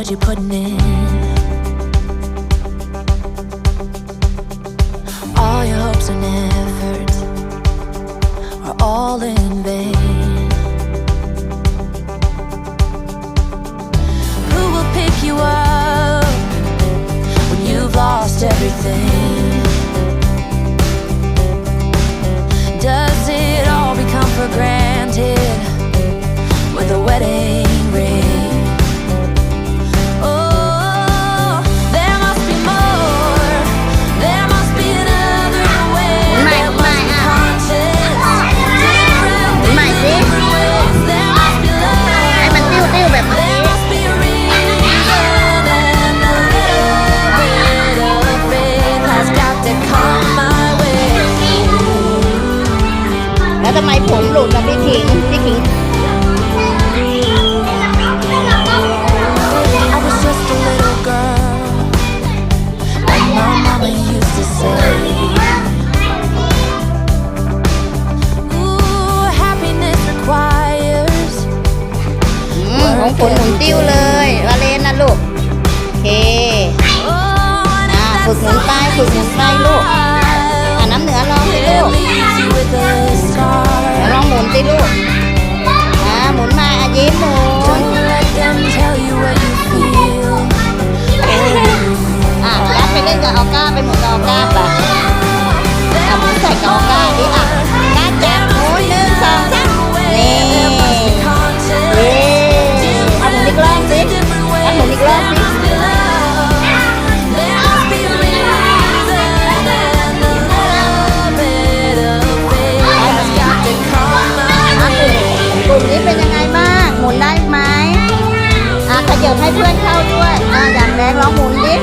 what you're putting in. All your hopes and efforts are all in vain. Who will pick you up when you've lost everything? Does it all become for granted? ผมหลุดกับพี่ขิง พี่ขิง ของฝนหมุนติ้วเลยวาเลนนะลูก โอเค อ่า ฝึกหมุนไป ฝึกหมุนไปลูก ร์ให้เพื่อนเข้าด้วยอะอยากแรงร้องหมุนดิ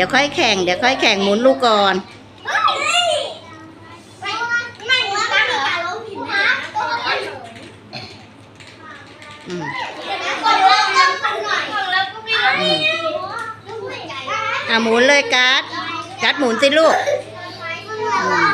ดี๋ยวค่อยแข่ง เดี๋ยวค่อยแข่งหมุนลูกก่อน อืมอะหมุนเลยการ์ดการ์ดหมุนสิลูกอืม